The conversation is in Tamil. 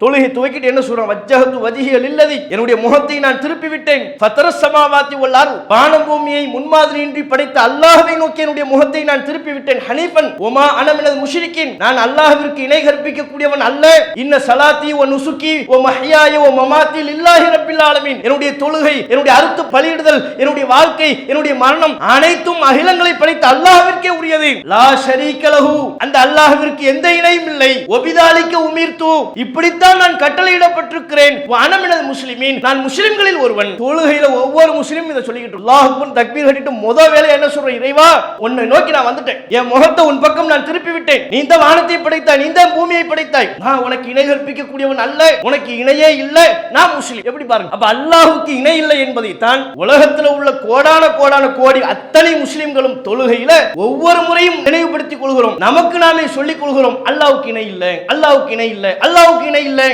தொழுகை துவக்கிட்டு என்ன சொல்றான்? வஜ்ஜகத்து வதிகள் இல்லதி என்னுடைய முகத்தை நான் திருப்பி விட்டேன் ஃபத்தர சமாவாத்தி உள்ளார் வானம் பூமியை முன்மாதிரியின்றி படைத்த அல்லாஹவை நோக்கி என்னுடைய முகத்தை நான் திருப்பி விட்டேன் ஹனீஃபன். ஒமா அனமினது முஷிரிக்கின் நான் அல்லாஹிற்கு இணை கற்பிக்கக்கூடியவன் அல்ல. இன்ன சலாத்தி ஒ நுசுக்கி ஓ மஹியாய ஓ மமாத்தில் இல்லாஹி ரப்பில் ஆலமின். என்னுடைய தொழுகை என்னுடைய அறுத்து பலியிடுதல் என்னுடைய வாழ்க்கை என்னுடைய மரணம் அனைத்தும் அகிலங்களை படைத்த அல்லாஹிற்கே உரியது. லா ஷரீக அந்த அல்லாஹிற்கு எந்த இணையும் இல்லை. ஒபிதாலிக்க உமிர்த்து. இப்படித்தான் நான் கட்டளையிடப்பட்டிருக்கிறேன். அனமினது முஸ்லிமின். நான் முஸ்லிம்களில் ஒருவன். தொழுகையில ஒவ்வொரு முஸ்லிமும் இதை சொல்லிக்கிட்டு அல்லாஹுக்கும் தக்பீர் கட்டிட்டு முத வேலை என்ன சொல்றேன் இறைவா? உன்னை நோக்கி நான் வந்துட்டேன். என் முகத்தை உன் பக்கம் நான் திருப்பி விட்டேன் நீ இந்த வானத்தை படைத்தாய் நீ இந்த பூமியை படைத்தாய். நான் உனக்கு இணை கற்பிக்கக்கூடியவன் அல்ல. உனக்கு இணையே இல்லை. நான் முஸ்லிம். எப்படி பாருங்க. அப்ப அல்லாஹுக்கு இணை இல்லை என்பதை தான் உலகத்துல உள்ள கோடா கோடான கோடி அத்தனை முஸ்லிம்களும் தொழுகையில ஒவ்வொரு முறையும் நினைவுபடுத்திக் கொள்கிறோம். நமக்கு நாமே சொல்லிக் கொள்கிறோம் அல்லாவுக்கு இணை இல்லை அல்லாவுக்கு இணை இல்லை அல்லாவுக்கு இணை இல்லை.